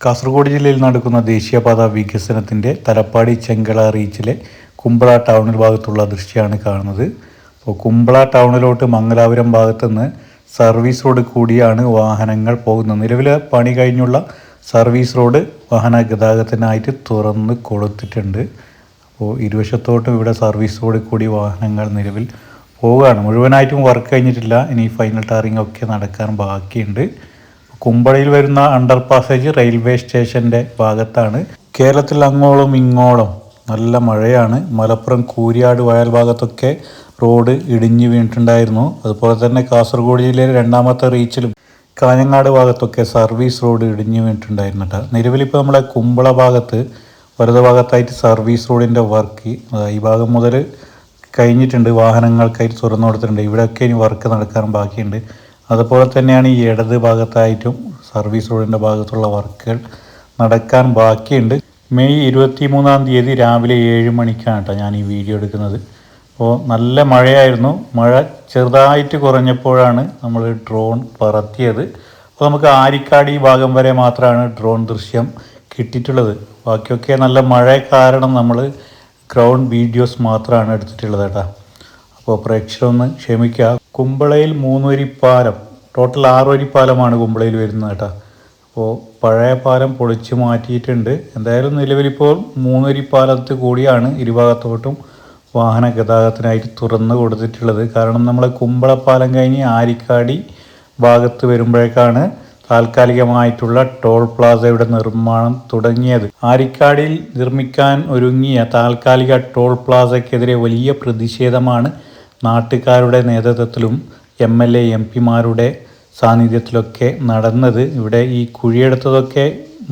കാസർഗോഡ് ജില്ലയിൽ നടക്കുന്ന ദേശീയപാത വികസനത്തിന്റെ തലപ്പാടി ചെങ്കള റീച്ചിലെ കുമ്പള ടൗണിൽ ഭാഗത്തുള്ള ദൃശ്യമാണ് കാണുന്നത്. അപ്പോൾ കുമ്പള ടൗണിലോട്ട് മംഗലാപുരം ഭാഗത്തു നിന്ന് സർവീസ് റോഡ് കൂടിയാണ് വാഹനങ്ങൾ പോകുന്നത്. നിലവിൽ പണി കഴിഞ്ഞുള്ള സർവീസ് റോഡ് വാഹന ഗതാഗതത്തിനായിട്ട് തുറന്ന് കൊടുത്തിട്ടുണ്ട്. അപ്പോൾ ഇരുവശത്തോട്ടും ഇവിടെ സർവീസ് റോഡ് കൂടി വാഹനങ്ങൾ നിലവിൽ പോവുകയാണ്. മുഴുവനായിട്ടും വർക്ക് കഴിഞ്ഞിട്ടില്ല. ഇനി ഫൈനൽ ടാറിംഗ് ഒക്കെ നടക്കാൻ ബാക്കിയുണ്ട്. കുമ്പളയിൽ വരുന്ന അണ്ടർ പാസേജ് റെയിൽവേ സ്റ്റേഷന്റെ ഭാഗത്താണ്. കേരളത്തിൽ അങ്ങോളം ഇങ്ങോളം നല്ല മഴയാണ്. മലപ്പുറം കൂരിയാട് വയൽ ഭാഗത്തൊക്കെ റോഡ് ഇടിഞ്ഞു വീണിട്ടുണ്ടായിരുന്നു. അതുപോലെ തന്നെ കാസർഗോഡ് ജില്ലയിലെ രണ്ടാമത്തെ റീച്ചിലും കാഞ്ഞങ്ങാട് ഭാഗത്തൊക്കെ സർവീസ് റോഡ് ഇടിഞ്ഞു വീണിട്ടുണ്ടായിരുന്നു കേട്ടോ നിലവിലിപ്പോൾ നമ്മളെ കുമ്പള ഭാഗത്ത് വലതു ഭാഗത്തായിട്ട് സർവീസ് റോഡിന്റെ വർക്ക് ഈ ഭാഗം മുതൽ കഴിഞ്ഞിട്ടുണ്ട്. വാഹനങ്ങൾക്കായിട്ട് തുറന്നു കൊടുത്തിട്ടുണ്ട്. ഇവിടെയൊക്കെ ഇനി വർക്ക് നടക്കാൻ ബാക്കിയുണ്ട്. അതുപോലെ തന്നെയാണ് ഈ ഇടത് ഭാഗത്തായിട്ടും സർവീസ് റോഡിന്റെ ഭാഗത്തുള്ള വർക്കുകൾ നടക്കാൻ ബാക്കിയുണ്ട്. മെയ് ഇരുപത്തി മൂന്നാം തീയതി രാവിലെ ഏഴ് മണിക്കാണ് കേട്ടോ ഞാൻ ഈ വീഡിയോ എടുക്കുന്നത്. അപ്പോൾ നല്ല മഴയായിരുന്നു. മഴ ചെറുതായിട്ട് കുറഞ്ഞപ്പോഴാണ് നമ്മൾ ഡ്രോൺ പറത്തിയത്. അപ്പോൾ നമുക്ക് ആരിക്കാടി ഭാഗം വരെ മാത്രമാണ് ഡ്രോൺ ദൃശ്യം കിട്ടിയിട്ടുള്ളത്. ബാക്കിയൊക്കെ നല്ല മഴ കാരണം നമ്മൾ ഗ്രൗണ്ട് വീഡിയോസ് മാത്രമാണ് എടുത്തിട്ടുള്ളത് കേട്ടോ. അപ്പോൾ പ്രേക്ഷകരൊന്ന് ക്ഷമിക്കുക. കുമ്പളയിൽ മൂന്നുവരി പാലം ടോട്ടൽ ആറുവരി പാലമാണ് കുമ്പളയിൽ വരുന്നത് കേട്ടോ. അപ്പോൾ പഴയ പാലം പൊളിച്ച് മാറ്റിയിട്ടുണ്ട്. എന്തായാലും നിലവിലിപ്പോൾ മൂന്നുവരി പാലത്ത് കൂടിയാണ് ഇരുഭാഗത്തോട്ടും വാഹന ഗതാഗതത്തിനായിട്ട് തുറന്നു കൊടുത്തിട്ടുള്ളത്. കാരണം നമ്മൾ കുമ്പളപ്പാലം കഴിഞ്ഞ് ആരിക്കാടി ഭാഗത്ത് വരുമ്പോഴേക്കാണ് താൽക്കാലികമായിട്ടുള്ള ടോൾ പ്ലാസയുടെ നിർമ്മാണം തുടങ്ങിയത്. ആരിക്കാടിയിൽ നിർമ്മിക്കാൻ ഒരുങ്ങിയ താൽക്കാലിക ടോൾ പ്ലാസയ്ക്കെതിരെ വലിയ പ്രതിഷേധമാണ് നാട്ടുകാരുടെ നേതൃത്വത്തിലും എം എൽ എ എം പിമാരുടെ സാന്നിധ്യത്തിലൊക്കെ നടന്നത് ഇവിടെ ഈ കുഴിയെടുത്തതൊക്കെ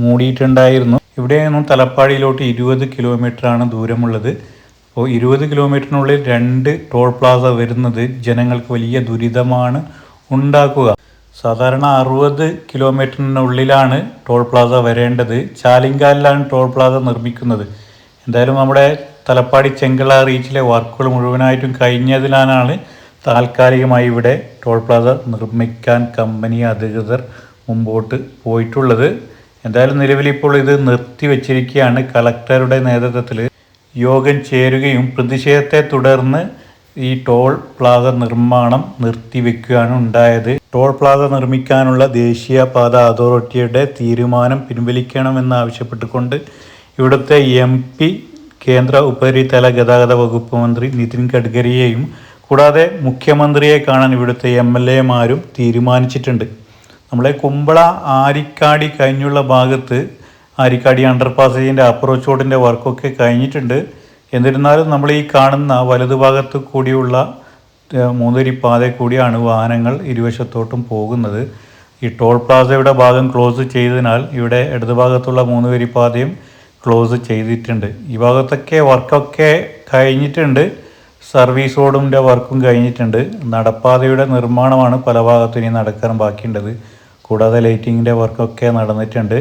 മൂടിയിട്ടുണ്ടായിരുന്നു. ഇവിടെ നിന്നും തലപ്പാടിയിലോട്ട് ഇരുപത് കിലോമീറ്ററാണ് ദൂരമുള്ളത്. അപ്പോൾ ഇരുപത് കിലോമീറ്ററിനുള്ളിൽ രണ്ട് ടോൾ പ്ലാസ വരുന്നത് ജനങ്ങൾക്ക് വലിയ ദുരിതമാണ് ഉണ്ടാക്കുക. സാധാരണ അറുപത് കിലോമീറ്ററിനുള്ളിലാണ് ടോൾ പ്ലാസ വരേണ്ടത്. ചാലിങ്കാലിലാണ് ടോൾ പ്ലാസ നിർമ്മിക്കുന്നത്. എന്തായാലും നമ്മുടെ തലപ്പാടി ചെങ്കള റീച്ചിലെ വർക്കുകൾ മുഴുവനായിട്ടും കഴിഞ്ഞതിനാലാണ് താൽക്കാലികമായി ഇവിടെ ടോൾ പ്ലാസ നിർമ്മിക്കാൻ കമ്പനി അധികൃതർ മുമ്പോട്ട് പോയിട്ടുള്ളത്. എന്തായാലും നിലവിലിപ്പോൾ ഇത് നിർത്തിവെച്ചിരിക്കുകയാണ് കളക്ടറുടെ നേതൃത്വത്തിൽ യോഗം ചേരുകയും പ്രതിഷേധത്തെ തുടർന്ന് ഈ ടോൾ പ്ലാസ നിർമ്മാണം നിർത്തിവെക്കുകയാണ് ഉണ്ടായത്. ടോൾ പ്ലാസ നിർമ്മിക്കാനുള്ള ദേശീയപാത അതോറിറ്റിയുടെ തീരുമാനം പിൻവലിക്കണമെന്നാവശ്യപ്പെട്ടുകൊണ്ട് ഇവിടുത്തെ എം പി കേന്ദ്ര ഉപരിതല ഗതാഗത വകുപ്പ് മന്ത്രി നിതിൻ ഗഡ്കരിയെയും കൂടാതെ മുഖ്യമന്ത്രിയെ കാണാൻ ഇവിടുത്തെ എം എൽ എമാരും തീരുമാനിച്ചിട്ടുണ്ട്. നമ്മളെ കുമ്പള ആരിക്കാടി കഴിഞ്ഞുള്ള ഭാഗത്ത് ആരിക്കാടി അണ്ടർ പാസേജിന്റെ അപ്രോച്ച് റോഡിന്റെ വർക്കൊക്കെ കഴിഞ്ഞിട്ടുണ്ട്. എന്നിരുന്നാലും നമ്മൾ ഈ കാണുന്ന വലതുഭാഗത്ത് കൂടിയുള്ള മൂന്നരി പാതയിൽ കൂടിയാണ് വാഹനങ്ങൾ ഇരുവശത്തോട്ടും പോകുന്നത്. ഈ ടോൾ പ്ലാസയുടെ ഭാഗം ക്ലോസ് ചെയ്തതിനാൽ ഇവിടെ ഇടതുഭാഗത്തുള്ള മൂന്നുപേരി പാതയും ക്ലോസ് ചെയ്തിട്ടുണ്ട്. ഈ ഭാഗത്തൊക്കെ വർക്കൊക്കെ കഴിഞ്ഞിട്ടുണ്ട്. സർവീസ് റോഡിന്റെ വർക്കും കഴിഞ്ഞിട്ടുണ്ട്. നടപ്പാതയുടെ നിർമ്മാണമാണ് പല ഭാഗത്തും ഇനി നടക്കാൻ ബാക്കിയുണ്ടത്. കൂടാതെ ലൈറ്റിങ്ങിന്റെ വർക്കൊക്കെ നടന്നിട്ടുണ്ട്.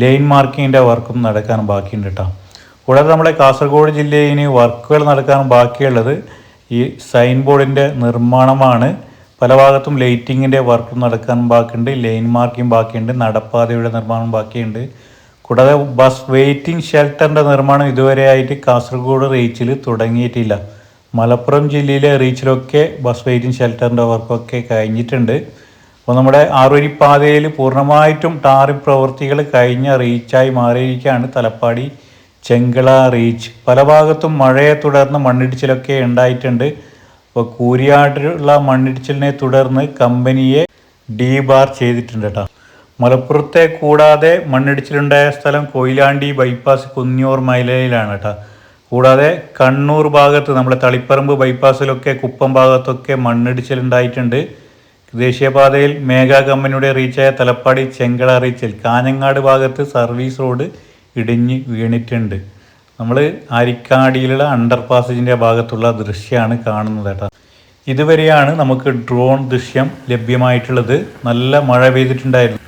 ലൈൻ മാർക്കിങ്ങിന്റെ വർക്കും നടക്കാൻ ബാക്കിയുണ്ട് കേട്ടോ കൂടാതെ നമ്മുടെ കാസർഗോഡ് ജില്ലയിൽ ഇനി വർക്കുകൾ നടക്കാൻ ബാക്കിയുള്ളത് ഈ സൈൻ ബോർഡിന്റെ നിർമ്മാണമാണ്. പല ഭാഗത്തും ലൈറ്റിങ്ങിന്റെ വർക്കും നടക്കാൻ ബാക്കിയുണ്ട്. ലൈൻ മാർക്കിംഗ് ബാക്കിയുണ്ട്. നടപ്പാതയുടെ നിർമ്മാണം ബാക്കിയുണ്ട്. കൂടാതെ ബസ് വെയിറ്റിംഗ് ഷെൽട്ടറിന്റെ നിർമ്മാണം ഇതുവരെ ആയിട്ട് കാസർഗോഡ് റീച്ചിൽ തുടങ്ങിയിട്ടില്ല. മലപ്പുറം ജില്ലയിലെ റീച്ചിലൊക്കെ ബസ് വെയിറ്റിംഗ് ഷെൽട്ടറിന്റെ വർക്കൊക്കെ കഴിഞ്ഞിട്ടുണ്ട്. അപ്പോൾ നമ്മുടെ ആറുവരിപ്പാതയിൽ പൂർണമായിട്ടും ടാറിംഗ് പ്രവൃത്തികൾ കഴിഞ്ഞ റീച്ചായി മാറിയിരിക്കുകയാണ് തലപ്പാടി ചെങ്കള റീച്ച്. പല ഭാഗത്തും മഴയെ തുടർന്ന് മണ്ണിടിച്ചിലൊക്കെ ഉണ്ടായിട്ടുണ്ട്. അപ്പോൾ കൂരിയാട്ടിലുള്ള മണ്ണിടിച്ചിലിനെ തുടർന്ന് കമ്പനിയെ ഡീബാർ ചെയ്തിട്ടുണ്ട് കേട്ടോ. മലപ്പുറത്തെ കൂടാതെ മണ്ണിടിച്ചിലുണ്ടായ സ്ഥലം കൊയിലാണ്ടി ബൈപ്പാസ് കുന്നിയൂർ മൈലയിലാണ് കേട്ടോ കൂടാതെ കണ്ണൂർ ഭാഗത്ത് നമ്മുടെ തളിപ്പറമ്പ് ബൈപ്പാസിലൊക്കെ കുപ്പം ഭാഗത്തൊക്കെ മണ്ണിടിച്ചിലുണ്ടായിട്ടുണ്ട്. ദേശീയപാതയിൽ മേഘ കമ്പനിയുടെ റീച്ചായ തലപ്പാടി ചെങ്കള റീച്ചിൽ കാഞ്ഞങ്ങാട് ഭാഗത്ത് സർവീസ് റോഡ് ഇടിഞ്ഞ് വീണിട്ടുണ്ട്. നമ്മൾ അരിക്കാടിയിലുള്ള അണ്ടർ പാസേജിന്റെ ഭാഗത്തുള്ള ദൃശ്യമാണ് കാണുന്നത് കേട്ടോ ഇതുവരെയാണ് നമുക്ക് ഡ്രോൺ ദൃശ്യം ലഭ്യമായിട്ടുള്ളത്. നല്ല മഴ പെയ്തിട്ടുണ്ടായിരുന്നു.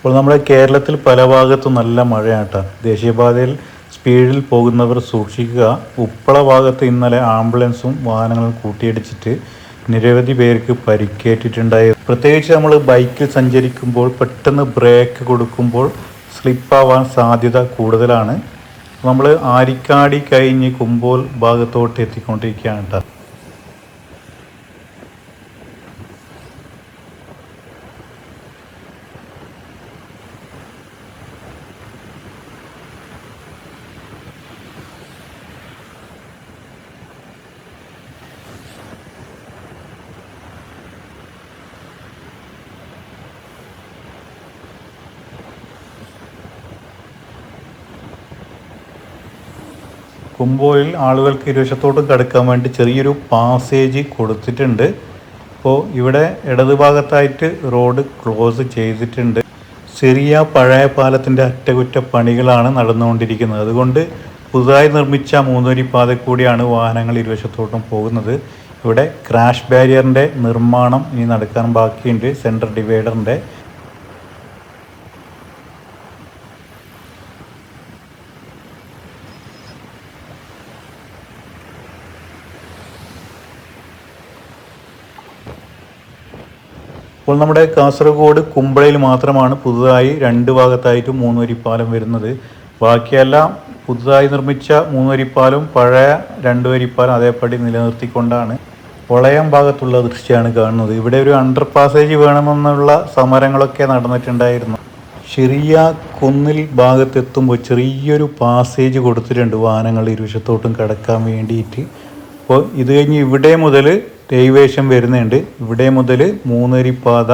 ഇപ്പോൾ നമ്മുടെ കേരളത്തിൽ പല ഭാഗത്തും നല്ല മഴയാണ് ദേശീയപാതയിൽ സ്പീഡിൽ പോകുന്നവർ സൂക്ഷിക്കുക. ഉപ്പള ഭാഗത്ത് ഇന്നലെ ആംബുലൻസും വാഹനങ്ങളും കൂട്ടിയിടിച്ചിട്ട് നിരവധി പേർക്ക് പരിക്കേറ്റിട്ടുണ്ടായി. പ്രത്യേകിച്ച് നമ്മൾ ബൈക്കിൽ സഞ്ചരിക്കുമ്പോൾ പെട്ടെന്ന് ബ്രേക്ക് കൊടുക്കുമ്പോൾ സ്ലിപ്പാവാൻ സാധ്യത കൂടുതലാണ്. നമ്മൾ ആരിക്കാടി കഴിഞ്ഞ് കുമ്പോൾ ഭാഗത്തോട്ട് എത്തിക്കൊണ്ടിരിക്കുകയാണ് കേട്ടോ. കുമ്പോയിൽ ആളുകൾക്ക് ഇരുവശത്തോട്ടും കടക്കാൻ വേണ്ടി ചെറിയൊരു പാസേജ് കൊടുത്തിട്ടുണ്ട്. അപ്പോൾ ഇവിടെ ഇടതുഭാഗത്തായിട്ട് റോഡ് ക്ലോസ് ചെയ്തിട്ടുണ്ട്. ചെറിയ പഴയ പാലത്തിന്റെ അറ്റകുറ്റപ്പണികളാണ് നടന്നുകൊണ്ടിരിക്കുന്നത്. അതുകൊണ്ട് പുതുതായി നിർമ്മിച്ച മൂന്നൂരി പാത കൂടിയാണ് വാഹനങ്ങൾ ഇരുവശത്തോട്ടും പോകുന്നത്. ഇവിടെ ക്രാഷ് ബാരിയറിന്റെ നിർമ്മാണം ഇനി നടക്കാൻ ബാക്കിയുണ്ട്. സെൻട്രൽ ഡിവൈഡറിന്റെ ഇപ്പോൾ നമ്മുടെ കാസർഗോഡ് കുമ്പളയിൽ മാത്രമാണ് പുതുതായി രണ്ട് ഭാഗത്തായിട്ട് മൂന്നുവരിപ്പാലം വരുന്നത്. ബാക്കിയെല്ലാം പുതുതായി നിർമ്മിച്ച മൂന്നുവരിപ്പാലും പഴയ രണ്ട് വരിപ്പാലം അതേപടി നിലനിർത്തിക്കൊണ്ടാണ് വളയം ഭാഗത്തുള്ള ദൃശ്യമാണ് കാണുന്നത്. ഇവിടെ ഒരു അണ്ടർ പാസേജ് വേണമെന്നുള്ള സമരങ്ങളൊക്കെ നടന്നിട്ടുണ്ടായിരുന്നു. ചെറിയ കുന്നിൽ ഭാഗത്തെത്തുമ്പോൾ ചെറിയൊരു പാസേജ് കൊടുത്തിട്ടുണ്ട് വാഹനങ്ങൾ ഇരുവശത്തോട്ടും കടക്കാൻ വേണ്ടിയിട്ട്. അപ്പോൾ ഇത് കഴിഞ്ഞ് ഇവിടെ മുതൽ ഡൈവേഷൻ വരുന്നുണ്ട്. ഇവിടെ മുതൽ മൂന്നരിപ്പാത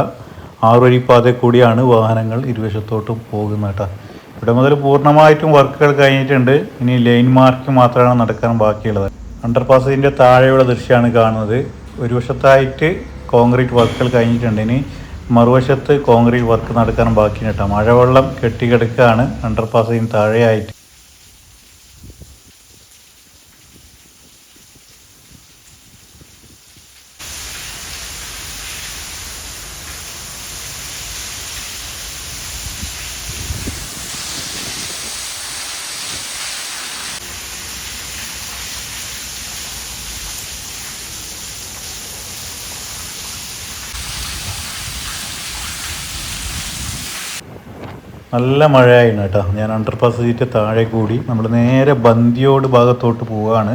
ആറുവരിപ്പാത കൂടിയാണ് വാഹനങ്ങൾ ഇരുവശത്തോട്ടും പോകുന്നത് കേട്ടോ. ഇവിടെ മുതൽ പൂർണമായിട്ടും വർക്കുകൾ കഴിഞ്ഞിട്ടുണ്ട്. ഇനി ലൈൻ മാർക്ക് മാത്രമാണ് നടക്കാൻ ബാക്കിയുള്ളത്. അണ്ടർ പാസേജിന്റെ താഴെയുള്ള ദൃശ്യമാണ് കാണുന്നത്. ഒരു വശത്തായിട്ട് കോൺക്രീറ്റ് വർക്കുകൾ കഴിഞ്ഞിട്ടുണ്ട്. ഇനി മറുവശത്ത് കോൺക്രീറ്റ് വർക്ക് നടക്കാൻ ബാക്കിയുണ്ട് കേട്ടോ. മഴവെള്ളം കെട്ടിക്കിടക്കുകയാണ് അണ്ടർ പാസേജിന് താഴെയായിട്ട് നല്ല മഴയായിരുന്നു കേട്ടോ. ഞാൻ അണ്ടർപാസ് സീറ്റ് താഴെ കൂടി നമ്മൾ നേരെ ബന്ദിയോട് ഭാഗത്തോട്ട് പോവുകയാണ്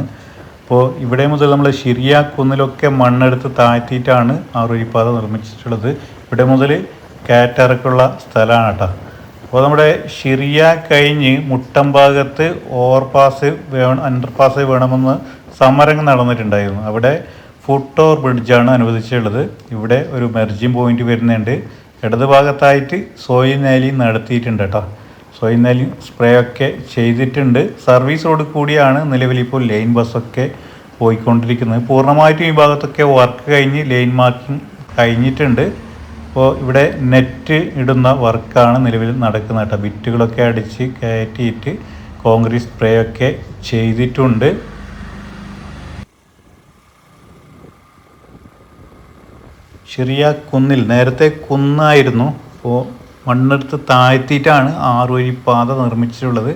അപ്പോൾ ഇവിടെ മുതൽ നമ്മൾ ശിരിയ കുന്നിലൊക്കെ മണ്ണെടുത്ത് താഴ്ത്തിയിട്ടാണ് ആ റൊഴിപ്പാത നിർമ്മിച്ചിട്ടുള്ളത്. ഇവിടെ മുതൽ കാറ്ററക്കുള്ള സ്ഥലമാണ് കേട്ടോ. അപ്പോൾ നമ്മുടെ ഷിറിയ കഴിഞ്ഞ് മുട്ടം ഭാഗത്ത് ഓവർപാസ് വേണം അണ്ടർപാസ് വേണമെന്ന് സമരം നടന്നിട്ടുണ്ടായിരുന്നു. അവിടെ ഫുട് ഓവർ ബ്രിഡ്ജാണ് അനുവദിച്ചിട്ടുള്ളത്. ഇവിടെ ഒരു മെർജിങ് പോയിന്റ് വരുന്നുണ്ട്. ഇടത് ഭാഗത്തായിട്ട് സോയിൽ നാലി നടത്തിയിട്ടുണ്ട് കേട്ടോ. സോയിൽ നാലി സ്പ്രേ ഒക്കെ ചെയ്തിട്ടുണ്ട് സർവീസോട് കൂടിയാണ് നിലവിലിപ്പോൾ ലൈൻ ബസ്സൊക്കെ പോയിക്കൊണ്ടിരിക്കുന്നത്. പൂർണമായിട്ടും ഈ ഭാഗത്തൊക്കെ വർക്ക് കഴിഞ്ഞ് ലൈൻ മാർക്കിംഗ് കഴിഞ്ഞിട്ടുണ്ട്. അപ്പോൾ ഇവിടെ നെറ്റ് ഇടുന്ന വർക്കാണ് നിലവിൽ നടക്കുന്നത് കേട്ടോ. ബിറ്റുകളൊക്കെ അടിച്ച് കയറ്റിയിട്ട് കോൺക്രീറ്റ് സ്പ്രേ ഒക്കെ ചെയ്തിട്ടുണ്ട്. ചെറിയ കുന്നിൽ നേരത്തെ കുന്നായിരുന്നു. അപ്പോൾ മണ്ണെടുത്ത് താഴ്ത്തിയിട്ടാണ് ആറുവരി പാത നിർമ്മിച്ചിട്ടുള്ളത്.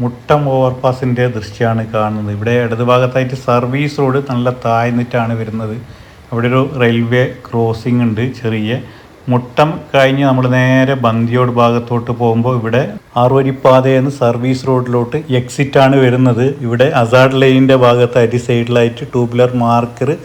മുട്ടം ഓവർപാസിന്റെ ദൃശ്യമാണ് കാണുന്നത്. ഇവിടെ ഇടതുഭാഗത്തായിട്ട് സർവീസ് റോഡ് നല്ല താഴ്ന്നിട്ടാണ് വരുന്നത്. അവിടെ ഒരു റെയിൽവേ ക്രോസിംഗ് ഉണ്ട് ചെറിയ. മുട്ടം കഴിഞ്ഞ് നമ്മൾ നേരെ ബന്ദിയോട് ഭാഗത്തോട്ട് പോകുമ്പോൾ ഇവിടെ ആറുവരിപ്പാതയെന്ന് സർവീസ് റോഡിലോട്ട് എക്സിറ്റ് ആണ് വരുന്നത്. ഇവിടെ അസാഡ് ലൈനിന്റെ ഭാഗത്തായിട്ട് സൈഡിലായിട്ട് ടൂബുലർ മാർക്കർ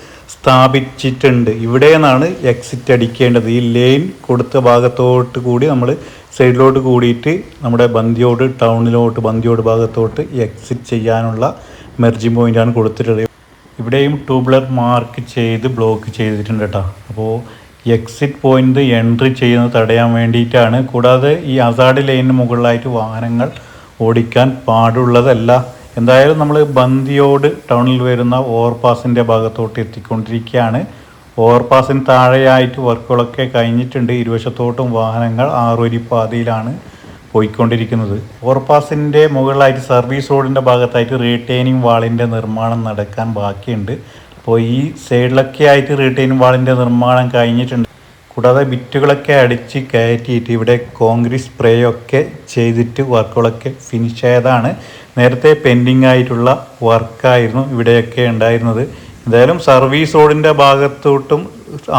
സ്ഥാപിച്ചിട്ടുണ്ട്. ഇവിടെ നിന്നാണ് എക്സിറ്റ് അടിക്കേണ്ടത്. ഈ ലൈൻ കൊടുത്ത ഭാഗത്തോട്ട് കൂടി നമ്മൾ സൈഡിലോട്ട് കൂടിയിട്ട് നമ്മുടെ ബന്ധിയോട് ടൗണിലോട്ട് ബന്ധിയോട് ഭാഗത്തോട്ട് എക്സിറ്റ് ചെയ്യാനുള്ള മെർജിങ് പോയിന്റാണ് കൊടുത്തിട്ടുള്ളത്. ഇവിടെയും ട്യൂബ്ലർ മാർക്ക് ചെയ്ത് ബ്ലോക്ക് ചെയ്തിട്ടുണ്ട് കേട്ടോ. അപ്പോൾ എക്സിറ്റ് പോയിന്റ് എൻട്രി ചെയ്യുന്നത് തടയാൻ വേണ്ടിയിട്ടാണ്. കൂടാതെ ഈ അസാഡ് ലൈനിന് മുകളിലായിട്ട് വാഹനങ്ങൾ ഓടിക്കാൻ പാടുള്ളതല്ല. എന്തായാലും നമ്മൾ ബന്തിയോട് ടൗണിൽ വരുന്ന ഓവർപാസിന്റെ ഭാഗത്തോട്ട് എത്തിക്കൊണ്ടിരിക്കുകയാണ്. ഓവർപാസിന് താഴെയായിട്ട് വർക്കുകളൊക്കെ കഴിഞ്ഞിട്ടുണ്ട്. ഇരുവശത്തോട്ടും വാഹനങ്ങൾ ആറുവരി പാതയിലാണ് പോയിക്കൊണ്ടിരിക്കുന്നത്. ഓവർപാസിന്റെ മുകളിലായിട്ട് സർവീസ് റോഡിന്റെ ഭാഗത്തായിട്ട് റീറ്റെയിനിങ് വാളിന്റെ നിർമ്മാണം നടക്കാൻ ബാക്കിയുണ്ട്. അപ്പോൾ ഈ സൈഡിലൊക്കെ ആയിട്ട് റീറ്റെയിനിങ് വാളിന്റെ നിർമ്മാണം കഴിഞ്ഞിട്ടുണ്ട്. കൂടാതെ ബിറ്റുകളൊക്കെ അടിച്ച് കയറ്റിയിട്ട് ഇവിടെ കോൺക്രീറ്റ് സ്പ്രേ ഒക്കെ ചെയ്തിട്ട് വർക്കുകളൊക്കെ ഫിനിഷ് ആയതാണ്. നേരത്തെ പെൻഡിങ് ആയിട്ടുള്ള വർക്കായിരുന്നു ഇവിടെയൊക്കെ ഉണ്ടായിരുന്നത്. എന്തായാലും സർവീസ് റോഡിന്റെ ഭാഗത്തോട്ടും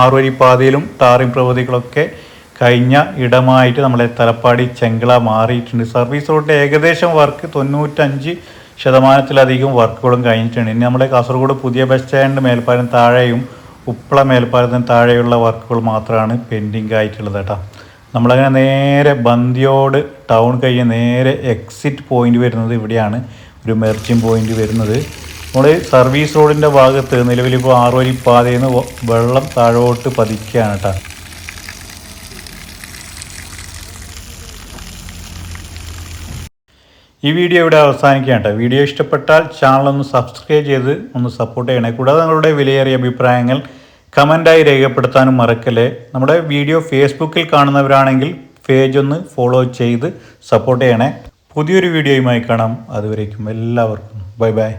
ആറുവരി പാതയിലും ടാറിംഗ് പ്രവൃത്തികളൊക്കെ കഴിഞ്ഞ ഇടമായിട്ട് നമ്മളെ തലപ്പാടി ചെങ്കള മാറിയിട്ടുണ്ട്. സർവീസ് റോഡിന്റെ ഏകദേശം വർക്ക് തൊണ്ണൂറ്റഞ്ച് ശതമാനത്തിലധികം വർക്കുകളും കഴിഞ്ഞിട്ടുണ്ട്. ഇനി നമ്മുടെ കാസർഗോഡ് പുതിയ ബസ് സ്റ്റാൻഡ് മേൽപ്പാലം താഴെയും ഉപ്പള മേൽപ്പാലത്തിന് താഴെയുള്ള വർക്കുകൾ മാത്രമാണ് പെൻഡിങ് ആയിട്ടുള്ളത് കേട്ടോ. നമ്മളങ്ങനെ നേരെ ബന്ദിയോട് ടൗൺ കഴിഞ്ഞ് നേരെ എക്സിറ്റ് പോയിന്റ് വരുന്നത് ഇവിടെയാണ്. ഒരു മെർച്ചിങ് പോയിന്റ് വരുന്നത്. നമ്മൾ സർവീസ് റോഡിന്റെ ഭാഗത്ത് നിലവിലിപ്പോൾ ആറുവരി പാതയിൽ നിന്ന് വെള്ളം താഴോട്ട് പതിക്കുകയാണ് കേട്ടോ. ഈ വീഡിയോ ഇവിടെ അവസാനിക്കുകയാണ് കേട്ടോ. വീഡിയോ ഇഷ്ടപ്പെട്ടാൽ ചാനൽ ഒന്ന് സബ്സ്ക്രൈബ് ചെയ്ത് ഒന്ന് സപ്പോർട്ട് ചെയ്യണേ. കൂടാതെ നിങ്ങളുടെ വിലയേറിയ അഭിപ്രായങ്ങൾ കമന്റായി രേഖപ്പെടുത്താനും മറക്കല്ലേ. നമ്മുടെ വീഡിയോ ഫേസ്ബുക്കിൽ കാണുന്നവരാണെങ്കിൽ പേജ് ഒന്ന് ഫോളോ ചെയ്ത് സപ്പോർട്ട് ചെയ്യണേ. പുതിയൊരു വീഡിയോയുമായി കാണാം. അതുവരേക്കും എല്ലാവർക്കും. Bye bye